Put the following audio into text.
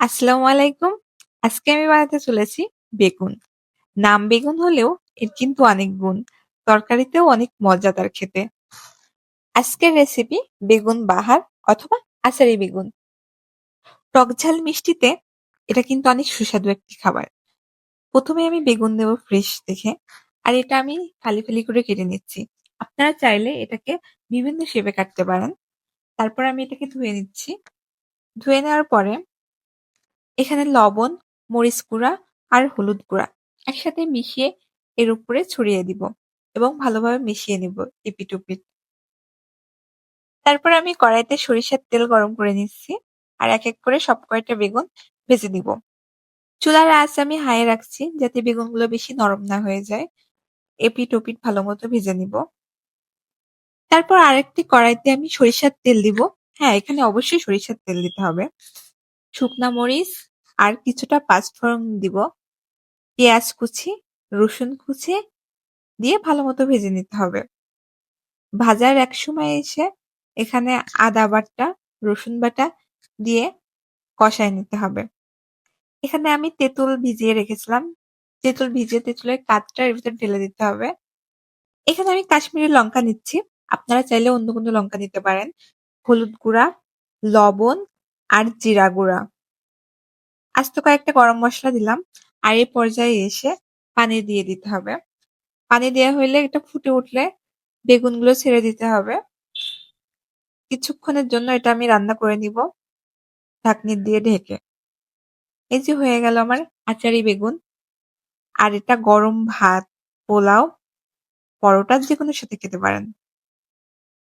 আসসালামু আলাইকুম। আজকে আমি বানাতে চলেছি বেগুন। নাম বেগুন হলেও এর কিন্তু অনেক গুণ। তরকারিতেও অনেক মজাদার খেতে। আজকের রেসিপি বেগুন বাহার অথবা আচারি বেগুন। টকঝাল মিষ্টিতে এটা কিন্তু অনেক সুস্বাদু একটি খাবার। প্রথমে আমি বেগুন নেব ফ্রেশ দেখে, আর এটা আমি ফালি ফালি করে কেটে নিচ্ছি। আপনারা চাইলে এটাকে বিভিন্ন শেপে কাটতে পারেন। তারপর আমি এটাকে ধুয়ে নিচ্ছি। ধুয়ে নেওয়ার পরে এখানে লবণ, মরিচ গুঁড়া আর হলুদ গুঁড়া একসাথে মিশিয়ে এর উপরে ছড়িয়ে দিব এবং ভালোভাবে মিশিয়ে নিব এপিট ওপিট। তারপর আমি কড়াইতে সরিষার তেল গরম করে নিচ্ছি আর এক এক করে সব কয়টা বেগুন ভেজে দিব। চুলার আঁচ আমি হাই রাখছি যাতে বেগুনগুলো বেশি নরম না হয়ে যায়। এপিট ওপিট ভালো মতো ভেজে নিব। তারপর আরেকটি কড়াইতে আমি সরিষার তেল দিব। হ্যাঁ এখানে অবশ্যই সরিষার তেল দিতে হবে। শুকনা মরিচ আর কিছুটা পাঁচফোড়ন দিব। পেঁয়াজ কুচি, রসুন কুচি দিয়ে ভালো মতো ভেজে নিতে হবে। ভাজার এক সময় এসে এখানে আদা বাটা, রসুন বাটা দিয়ে কষায় নিতে হবে। এখানে আমি তেঁতুল ভিজিয়ে রেখেছিলাম। তেঁতুল ভিজিয়ে তেঁতুলের কাঠটা এর ভিতরে ঢেলে দিতে হবে। এখানে আমি কাশ্মীরি লঙ্কা নিচ্ছি। আপনারা চাইলে অন্য কোনো লঙ্কা নিতে পারেন। হলুদ গুঁড়া, লবণ আর জিরা গুঁড়া। আস্ত কয়েকটা গরম মশলা দিলাম আর এই পর্যায়ে এসে পানি দিয়ে দিতে হবে। পানি দেওয়া হইলে এটা ফুটে উঠলে বেগুনগুলো ছেড়ে দিতে হবে। কিছুক্ষণের জন্য এটা আমি রান্না করে নিব ঢাকনি দিয়ে ঢেকে। এই যে হয়ে গেল আমার আচারি বেগুন আর এটা গরম ভাত, পোলাও, পরোটার যেকোনোর সাথে খেতে পারেন।